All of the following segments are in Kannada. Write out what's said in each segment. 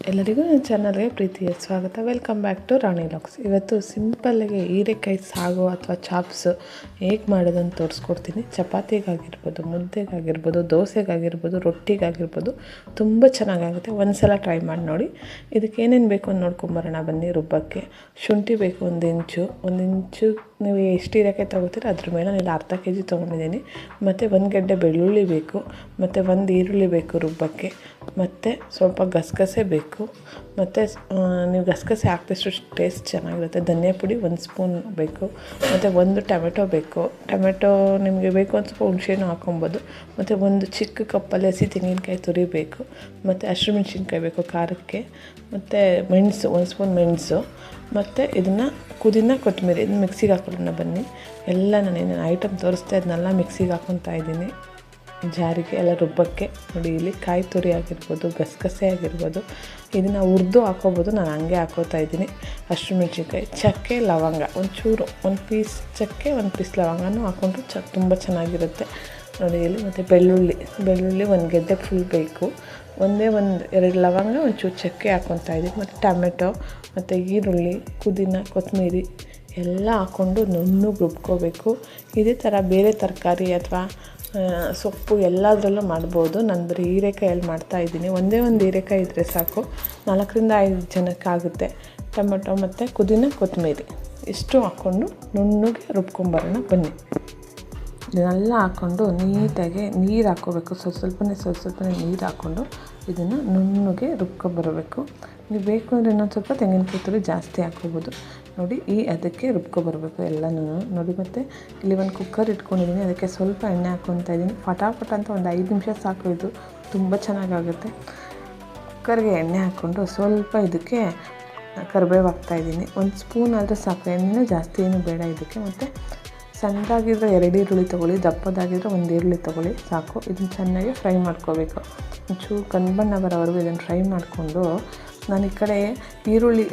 ಎಲ್ಲರಿಗೂ ನನ್ನ ಚಾನಲ್ಗೆ ಪ್ರೀತಿಯ ಸ್ವಾಗತ. Welcome back to Rani looks ಇವತ್ತು ಸಿಂಪಲ್ಲಾಗಿ ಹೀರೆಕಾಯಿ ಸಾಗು ಅಥವಾ ಚಾಪ್ಸ್ ಹೇಗೆ ಮಾಡೋದನ್ನು ತೋರಿಸ್ಕೊಡ್ತೀನಿ. ಚಪಾತಿಗಾಗಿರ್ಬೋದು, ಮುದ್ದೆಗಾಗಿರ್ಬೋದು, ದೋಸೆಗಾಗಿರ್ಬೋದು, ರೊಟ್ಟಿಗಾಗಿರ್ಬೋದು ತುಂಬ ಚೆನ್ನಾಗಾಗುತ್ತೆ. ಒಂದು ಸಲ ಟ್ರೈ ಮಾಡಿ ನೋಡಿ. ಇದಕ್ಕೆ ಏನೇನು ಬೇಕು ಅಂತ ನೋಡ್ಕೊಂಬರೋಣ. ಬನ್ನಿ ರುಬ್ಬಕ್ಕೆ. ಶುಂಠಿ ಬೇಕು ಒಂದು ಇಂಚು. ಒಂದು ಇಂಚು ನೀವು ಎಷ್ಟು ಹೀರೆಕಾಯಿ ತೊಗೋತೀರ ಅದ್ರ ಮೇಲೆ ನಾನು ಅರ್ಧ ಕೆ ಜಿ ತೊಗೊಂಡಿದ್ದೀನಿ. ಮತ್ತು ಒಂದು ಗಡ್ಡೆ ಬೆಳ್ಳುಳ್ಳಿ ಬೇಕು. ಮತ್ತು ಒಂದು ಈರುಳ್ಳಿ ಬೇಕು ರುಬ್ಬಕ್ಕೆ. ಮತ್ತು ಸ್ವಲ್ಪ ಗಸಗಸೆ ಬೇಕು. ಮತ್ತು ನೀವು ಗಸಗಸೆ ಹಾಕಿದಷ್ಟು ಟೇಸ್ಟ್ ಚೆನ್ನಾಗಿರುತ್ತೆ. ಧನಿಯಾ ಪುಡಿ ಒಂದು ಸ್ಪೂನ್ ಬೇಕು. ಮತ್ತು ಒಂದು ಟೊಮೆಟೊ ಬೇಕು. ಟೊಮೆಟೊ ನಿಮಗೆ ಬೇಕು ಒಂದು ಸ್ವಲ್ಪ ಹುಣಸೆನೂ ಹಾಕೊಬೋದು ಮತ್ತು ಒಂದು ಚಿಕ್ಕ ಕಪ್ಪಲ್ಲಿ ಹಸಿ ತೆಂಗಿನಕಾಯಿ ತುರಿಬೇಕು. ಮತ್ತು ಹಸಿಮೆಣ್ಸಿನ್ಕಾಯಿ ಬೇಕು ಖಾರಕ್ಕೆ. ಮತ್ತು ಮೆಣಸು, ಒಂದು ಸ್ಪೂನ್ ಮೆಣಸು. ಮತ್ತು ಇದನ್ನು ಕುದಿನ ಕೊತ್ತಂಬರಿ ಇದನ್ನ ಮಿಕ್ಸಿಗೆ ಹಾಕೊಳ್ಳೋಣ ಬನ್ನಿ. ಎಲ್ಲ ನಾನು ಏನೇನು ಐಟಮ್ ತೋರಿಸ್ತಾ ಅದನ್ನೆಲ್ಲ ಮಿಕ್ಸಿಗೆ ಹಾಕ್ಕೊತಾ ಇದ್ದೀನಿ. ಜಾರಿಗೆ ಎಲ್ಲ ರುಬ್ಬಕ್ಕೆ ನೋಡಿ, ಇಲ್ಲಿ ಕಾಯಿ ತುರಿ ಆಗಿರ್ಬೋದು, ಗಸಗಸೆ ಆಗಿರ್ಬೋದು, ಇದನ್ನು ಹುರಿದು ಹಾಕೋಬೋದು. ನಾನು ಹಂಗೆ ಹಾಕೋತಾ ಇದ್ದೀನಿ. ಹಸಿಮೆಣ್ಸಿನ್ಕಾಯಿ ಚಕ್ಕೆ, ಲವಂಗ. ಒಂಚೂರು, ಒಂದು ಪೀಸ್ ಚಕ್ಕೆ, ಒಂದು ಪೀಸ್ ಲವಂಗನೂ ಹಾಕ್ಕೊಂಡ್ರೆ ಚ, ತುಂಬ ಚೆನ್ನಾಗಿರುತ್ತೆ. ನೋಡಿ, ಇಲ್ಲಿ ಮತ್ತು ಬೆಳ್ಳುಳ್ಳಿ ಬೆಳ್ಳುಳ್ಳಿ ಒಂದು ಗೆದ್ದೆ ಫುಲ್ ಬೇಕು. ಒಂದೇ ಒಂದು, ಎರಡು ಲವಂಗ, ಒಂಚೂರು ಚಕ್ಕೆ ಹಾಕ್ಕೊತಾ ಇದ್ದೀನಿ. ಮತ್ತು ಟೊಮೆಟೊ, ಮತ್ತು ಈರುಳ್ಳಿ, ಪುದೀನ ಕೊತ್ತಂಬರಿ ಎಲ್ಲ ಹಾಕ್ಕೊಂಡು ನುಣ್ಣಗೆ ರುಬ್ಕೋಬೇಕು. ಇದೇ ಥರ ಬೇರೆ ತರಕಾರಿ ಅಥವಾ ಸೊಪ್ಪು ಎಲ್ಲದರಲ್ಲೂ ಮಾಡ್ಬೋದು. ನಾನು ಬರೀ ಹೀರೆಕಾಯಲ್ಲಿ ಮಾಡ್ತಾಯಿದ್ದೀನಿ ಒಂದೇ ಒಂದು ಹೀರೆಕಾಯಿ ಇದ್ದರೆ ಸಾಕು. ನಾಲ್ಕರಿಂದ ಐದು ಜನಕ್ಕಾಗುತ್ತೆ ಟೊಮೆಟೊ ಮತ್ತು ಪುದೀನ, ಕೊತ್ತಂಬರಿ. ಇಷ್ಟು ಹಾಕ್ಕೊಂಡು ನುಣ್ಣಗೆ ರುಬ್ಕೊಂಬರೋಣ ಬನ್ನಿ. ಇದನ್ನೆಲ್ಲ ಹಾಕ್ಕೊಂಡು ನೀಟಾಗಿ ನೀರು ಹಾಕ್ಕೋಬೇಕು ಸ್ವಲ್ಪ ಸ್ವಲ್ಪನೇ ಸ್ವಲ್ಪ ಸ್ವಲ್ಪನೇ ನೀರು ಹಾಕ್ಕೊಂಡು ಇದನ್ನು ನುಣ್ಣಗೆ ರುಬ್ಕೊಬರಬೇಕು ನೀವು ಬೇಕು ಅಂದರೆ ಇನ್ನೊಂದು ಸ್ವಲ್ಪ ತೆಂಗಿನಕಾಯಿ ತುರಿ ಜಾಸ್ತಿ ಹಾಕ್ಕೋಬೋದು ನೋಡಿ, ಈ ಅದಕ್ಕೆ ರುಬ್ಕೊಬರಬೇಕು ಎಲ್ಲನೂ ನೋಡಿ ಮತ್ತು ಇಲ್ಲಿ ಒಂದು ಕುಕ್ಕರ್ ಇಟ್ಕೊಂಡಿದ್ದೀನಿ ಅದಕ್ಕೆ ಸ್ವಲ್ಪ ಎಣ್ಣೆ ಹಾಕ್ಕೊತಾ ಇದ್ದೀನಿ ಫಟಾಫಟ ಅಂತ ಒಂದು ಐದು ನಿಮಿಷ ಸಾಕು ಇದು. ತುಂಬ ಚೆನ್ನಾಗಾಗುತ್ತೆ. ಕುಕ್ಕರ್ಗೆ ಎಣ್ಣೆ ಹಾಕ್ಕೊಂಡು ಸ್ವಲ್ಪ ಇದಕ್ಕೆ ಕರಿಬೇವು ಹಾಕ್ತಾಯಿದ್ದೀನಿ ಒಂದು ಸ್ಪೂನ್ ಆದರೆ ಸಾಕು. ಎಣ್ಣೆ ಜಾಸ್ತಿ ಏನು ಬೇಡ ಇದಕ್ಕೆ. ಮತ್ತು ಸಣ್ಣದಾಗಿದ್ದರೆ ಎರಡು ಈರುಳ್ಳಿ ತೊಗೊಳ್ಳಿ ದಪ್ಪದಾಗಿದ್ದರೆ ಒಂದು ಈರುಳ್ಳಿ ತೊಗೊಳ್ಳಿ, ಸಾಕು. ಇದನ್ನು ಚೆನ್ನಾಗಿ ಫ್ರೈ ಮಾಡ್ಕೋಬೇಕು. ಒಂಚೂರು ಕಂದುಬಣ್ಣ ಬರೋವರೆಗೂ ಇದನ್ನು ಫ್ರೈ ಮಾಡಿಕೊಂಡು, ನಾನು ಈ ಕಡೆ ಈರುಳ್ಳಿ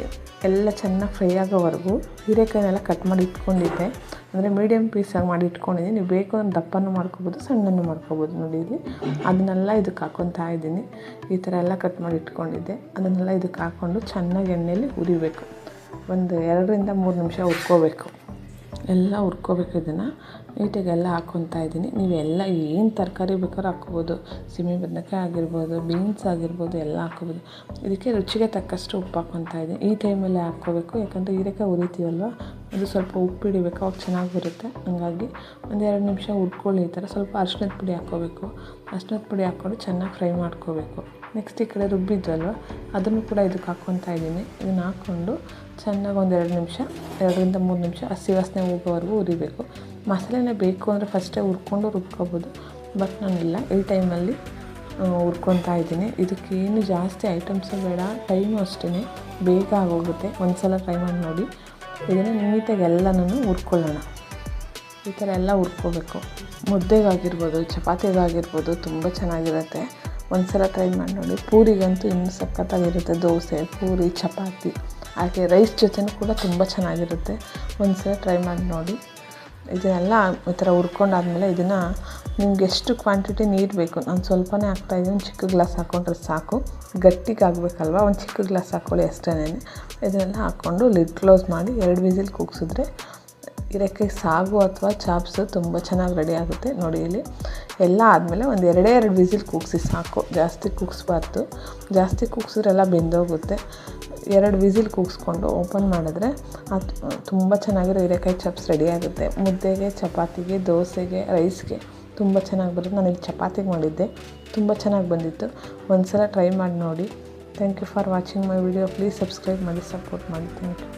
ಎಲ್ಲ ಚೆನ್ನಾಗಿ ಫ್ರೈ ಆಗೋವರೆಗೂ ಹೀರೆಕಾಯಿನೆಲ್ಲ ಕಟ್ ಮಾಡಿ ಇಟ್ಕೊಂಡಿದ್ದೆ. ಅಂದರೆ ಮೀಡಿಯಮ್ ಪೀಸಾಗಿ ಮಾಡಿ ಇಟ್ಕೊಂಡಿದ್ದೀನಿ. ನೀವು ಬೇಕು ಅಂದ್ರೆ ದಪ್ಪನೂ ಮಾಡ್ಕೊಬೋದು ಸಣ್ಣನ್ನು ಮಾಡ್ಕೊಬೋದು ನೋಡಿ ಇಲ್ಲಿ. ಅದನ್ನೆಲ್ಲ ಇದಕ್ಕೆ ಹಾಕ್ಕೊತಾ ಇದ್ದೀನಿ. ಈ ಥರ ಎಲ್ಲ ಕಟ್ ಮಾಡಿ ಇಟ್ಕೊಂಡಿದ್ದೆ. ಅದನ್ನೆಲ್ಲ ಇದಕ್ಕೆ ಹಾಕ್ಕೊಂಡು ಚೆನ್ನಾಗಿ ಎಣ್ಣೆಯಲ್ಲಿ ಹುರಿಬೇಕು. ಒಂದು ಎರಡರಿಂದ ಮೂರು ನಿಮಿಷ ಹುರ್ಕೋಬೇಕು. ಎಲ್ಲ ಹುರ್ಕೋಬೇಕು ಇದನ್ನು. ನೀಟಾಗಿ ಎಲ್ಲ ಹಾಕ್ಕೊತಾ ಇದ್ದೀನಿ. ನೀವು ಎಲ್ಲ ಏನು ತರಕಾರಿ ಬೇಕಾದ್ರೂ ಹಾಕ್ಕೋಬೋದು ಸೀಮೆ ಬದನೆಕಾಯಿ ಆಗಿರ್ಬೋದು, ಬೀನ್ಸ್ ಆಗಿರ್ಬೋದು, ಎಲ್ಲ ಹಾಕ್ಕೋಬೋದು ಇದಕ್ಕೆ ರುಚಿಗೆ ತಕ್ಕಷ್ಟು ಉಪ್ಪು ಹಾಕ್ಕೊತಾ ಇದ್ದೀನಿ. ಈ ಟೈಮಲ್ಲಿ ಹಾಕ್ಕೋಬೇಕು. ಯಾಕಂದರೆ ಹೀರೆಕಾಯಿ ಹುರಿತೀವಲ್ವ? ಅದು ಸ್ವಲ್ಪ ಉಪ್ಪು ಹಿಡಿಬೇಕು. ಅವಾಗ ಚೆನ್ನಾಗಿ ಬರುತ್ತೆ ಹಾಗಾಗಿ ಒಂದು ಎರಡು ನಿಮಿಷ ಹುರ್ಕೊಳ್ಳಿ ಈ ಥರ. ಸ್ವಲ್ಪ ಅರ್ಶಿನದ ಪುಡಿ ಹಾಕ್ಕೋಬೇಕು. ಅರ್ಶಿನದ ಪುಡಿ ಹಾಕ್ಕೊಂಡು ಚೆನ್ನಾಗಿ ಫ್ರೈ ಮಾಡ್ಕೋಬೇಕು. ನೆಕ್ಸ್ಟ್ ಈ ಕಡೆ ರುಬ್ಬಿದ್ವಲ್ವ? ಅದನ್ನು ಕೂಡ ಇದಕ್ಕೆ ಹಾಕ್ಕೊತಾ ಇದ್ದೀನಿ. ಇದನ್ನು ಹಾಕ್ಕೊಂಡು ಚೆನ್ನಾಗಿ ಒಂದು ಎರಡು ನಿಮಿಷ, ಎರಡರಿಂದ ಮೂರು ನಿಮಿಷ ಹಸಿ ವಾಸನೆ ಹೋಗೋವರೆಗೂ ಹುರಿಬೇಕು ಮಸಾಲೆನೇ ಬೇಕು ಅಂದರೆ ಫಸ್ಟೇ ಹುರ್ಕೊಂಡು ರುಬ್ಕೋಬೋದು. ಬಟ್ ನಾನಿಲ್ಲ ಈ ಟೈಮಲ್ಲಿ ಹುರ್ಕೊತಾ ಇದ್ದೀನಿ. ಇದಕ್ಕೇನು ಜಾಸ್ತಿ ಐಟಮ್ಸು ಬೇಡ ಟೈಮು ಅಷ್ಟೇ ಬೇಗ ಆಗೋಗುತ್ತೆ. ಒಂದು ಸಲ ಟ್ರೈ ಮಾಡಿ ನೋಡಿ. ಇದನ್ನು ನೀಟಾಗಿ ಎಲ್ಲನೂ ಹುರ್ಕೊಳ್ಳೋಣ. ಈ ಥರ ಎಲ್ಲ ಹುರ್ಕೋಬೇಕು. ಮುದ್ದೆಗಾಗಿರ್ಬೋದು, ಚಪಾತಿಗಾಗಿರ್ಬೋದು, ತುಂಬ ಚೆನ್ನಾಗಿರುತ್ತೆ. ಒಂದು ಸಲ ಟ್ರೈ ಮಾಡಿ ನೋಡಿ. ಪೂರಿಗಂತೂ ಇನ್ನೂ ಸಖತ್ತಾಗಿರುತ್ತೆ. ದೋಸೆ, ಪೂರಿ, ಚಪಾತಿ. ಹಾಗೆ ರೈಸ್ ಜೊತೆನೂ ಕೂಡ ತುಂಬ ಚೆನ್ನಾಗಿರುತ್ತೆ. ಒಂದು ಸಲ ಟ್ರೈ ಮಾಡಿ ನೋಡಿ. ಇದನ್ನೆಲ್ಲ ಈ ಥರ ಹುರ್ಕೊಂಡಾದ್ಮೇಲೆ ಇದನ್ನು ನಿಮ್ಗೆ ಎಷ್ಟು ಕ್ವಾಂಟಿಟಿ ನೀರು ಬೇಕು, ನಾನು ಸ್ವಲ್ಪನೇ ಹಾಕ್ತಾಯಿದ್ದೀನಿ ಒಂದು ಚಿಕ್ಕ ಗ್ಲಾಸ್ ಹಾಕ್ಕೊಂಡ್ರೆ ಸಾಕು. ಗಟ್ಟಿಗೆ ಆಗಬೇಕಲ್ವ? ಒಂದು ಚಿಕ್ಕ ಗ್ಲಾಸ್ ಹಾಕ್ಕೊಳ್ಳಿ ಅಷ್ಟೇ ಇದನ್ನೆಲ್ಲ ಹಾಕ್ಕೊಂಡು ಲಿಡ್ ಕ್ಲೋಸ್ ಮಾಡಿ ಎರಡು ವಿಸಿಲ್ ಕೂಗ್ಸಿದ್ರೆ ಹೀರೆಕಾಯಿ ಸಾಗು ಅಥವಾ ಚಾಪ್ಸು ತುಂಬ ಚೆನ್ನಾಗಿ ರೆಡಿ ಆಗುತ್ತೆ. ನೋಡಿ ಇಲ್ಲಿ. ಎಲ್ಲ ಆದಮೇಲೆ ಒಂದು ಎರಡೇ ಎರಡು ವಿಸಿಲ್ ಕೂಗಿಸಿ ಸಾಕು. ಜಾಸ್ತಿ ಕೂಗಿಸ್ಬಾರ್ದು. ಜಾಸ್ತಿ ಕೂಗ್ಸಿದ್ರೆಲ್ಲ ಬೆಂದೋಗುತ್ತೆ. ಎರಡು ವಿಸಿಲ್ ಕೂಗಿಸ್ಕೊಂಡು ಓಪನ್ ಮಾಡಿದ್ರೆ ಅದು ತುಂಬ ಚೆನ್ನಾಗಿರೋ ಹೀರೆಕಾಯಿ ಚಾಪ್ಸ್ ರೆಡಿ ಆಗುತ್ತೆ. ಮುದ್ದೆಗೆ, ಚಪಾತಿಗೆ, ದೋಸೆಗೆ ರೈಸ್ಗೆ ತುಂಬ ಚೆನ್ನಾಗಿ ಬರುತ್ತೆ. ನಾನು ಇಲ್ಲಿ ಚಪಾತಿಗೆ ಮಾಡಿದ್ದೆ. ತುಂಬ ಚೆನ್ನಾಗಿ ಬಂದಿತ್ತು. ಒಂದು ಸಲ ಟ್ರೈ ಮಾಡಿ ನೋಡಿ. Thank you for watching my video please subscribe ಮಾಡಿ ಸಪೋರ್ಟ್ ಮಾಡಿ. Thank you